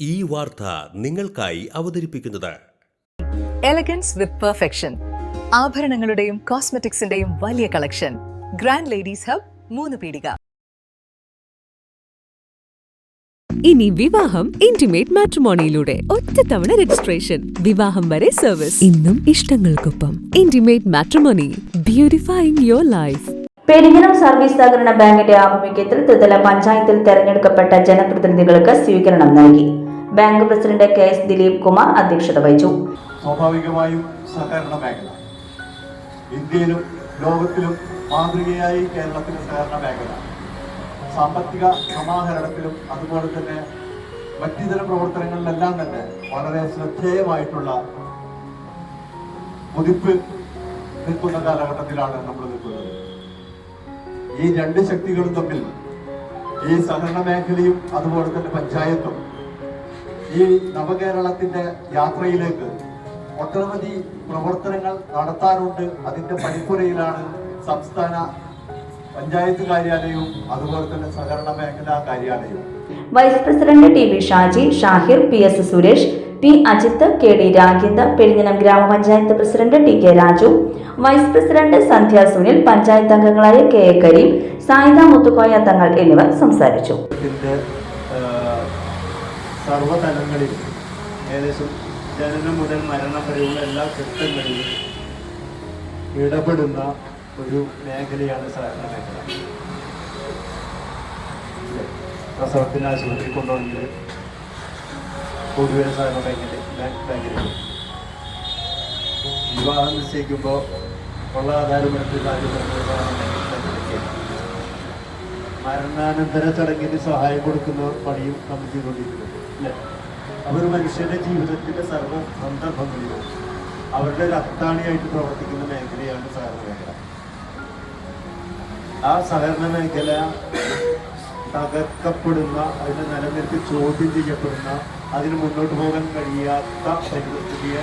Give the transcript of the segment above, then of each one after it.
ഈ വാർത്ത നിങ്ങൾക്കായി അവതരിപ്പിക്കുന്നത്. എലഗൻസ് വിത്ത് പെർഫെക്ഷൻ ആഭരണങ്ങളുടെയും കോസ്മെറ്റിക്സിന്റെയും വലിയ കളക്ഷൻ ഗ്രാൻഡ് ലേഡീസ് ഹബ് മൂന്ന് പീടിക. ഇനി വിവാഹം ഇന്റിമേറ്റ് മാട്രിമോണിയിലൂടെ ഒറ്റത്തവണ രജിസ്ട്രേഷൻ വിവാഹം വരെ സർവീസ് ഇന്നും ഇഷ്ടങ്ങൾക്കൊപ്പം. Intimate matrimony beautifying your life Peringanam service സഹകരണ ബാങ്കിന്റെ ആഭിമുഖ്യത്തിൽ ത്രിതല പഞ്ചായത്തിൽ തെരഞ്ഞെടുക്കപ്പെട്ട ജനപ്രതിനിധികൾക്ക് സ്വീകരണം നൽകി. Bank president K S Dileep Kumar അധ്യക്ഷത വഹിച്ചു. സ്വാഭാവികമായും സഹകരണ മേഖല. ഇന്ത്യയിലും ലോകത്തിലും മാതൃകയായി കേരളത്തിലെ സഹകരണ മേഖല. സാമ്പത്തിക സമാഹരണത്തിലും അതുപോലെ തന്നെ മറ്റിതര പ്രവർത്തനങ്ങളിലെല്ലാം തന്നെ വളരെ ശ്രദ്ധേയമായിട്ടുള്ള കുതിപ്പ് നിൽക്കുന്ന കാലഘട്ടത്തിലാണ് നമ്മൾ നിൽക്കുന്നത്. ഈ രണ്ട് ശക്തികളും തമ്മിൽ ഈ സഹകരണ മേഖലയും അതുപോലെ തന്നെ പഞ്ചായത്തും ഈ നവകേരളത്തിന്റെ യാത്രയിലേക്ക് ഒട്ടനവധി പ്രവർത്തനങ്ങൾ നടത്താനുണ്ട്. അതിന്റെ പണിപ്പുരയിലാണ് സംസ്ഥാന പഞ്ചായത്ത് കാര്യാലയവും അതുപോലെ തന്നെ സഹകരണ മേഖലാ കാര്യാലയവും. Vice president T V Shaji Shahir P S Suresh P Ajith K D Ragendra Perinjanam grama panchayat president T K Raju vice president Sandhya Sunil panchayat അംഗങ്ങളായ കെ എ കരീം സായിദ മുത്തുക്കോയ തങ്ങൾ എന്നിവർ സംസാരിച്ചു. സർവതലങ്ങളിൽ ഏകദേശം ജനനം മുതൽ മരണം വരെയുള്ള എല്ലാ ഘട്ടങ്ങളിലും ഇടപെടുന്ന ഒരു മേഖലയാണ് സഹകരണ മേഖല? പ്രസവത്തിന് ആശുപത്രി കൊണ്ടുവന്നത് പൊതുവെ സഹകരണ മേഖല ബാങ്കിലേക്ക് വിവാഹം നിശ്ചയിക്കുമ്പോൾ ഉള്ള ആധാരമെടുത്ത് കാര്യം സഹകരണ ബാങ്കിലേക്കാണ് മരണാനന്തര ചടങ്ങിന് സഹായം കൊടുക്കുന്ന പണിയും നമ്മൾ ചെയ്തുകൊണ്ടിരിക്കുന്നത് അല്ലേ അവർ മനുഷ്യന്റെ ജീവിതത്തിന്റെ സർവ സന്ദർഭങ്ങളിലും അവരുടെ ഒരു അത്താണിയായിട്ട് പ്രവർത്തിക്കുന്ന മേഖലയാണ് സഹകരണ മേഖല ആ സഹകരണ മേഖല തകർക്കപ്പെടുന്ന അതിനെ നിലനിൽപ്പ് ചോദ്യം ചെയ്യപ്പെടുന്ന അതിന് മുന്നോട്ട് പോകാൻ കഴിയാത്ത പരിസ്ഥിതിയെ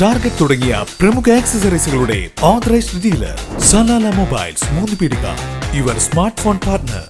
Target തുടങ്ങിയ പ്രമുഖ ആക്സസറീസുകളുടെ authorised dealer Salala mobiles Moonnu Peedika. Your smart phone partner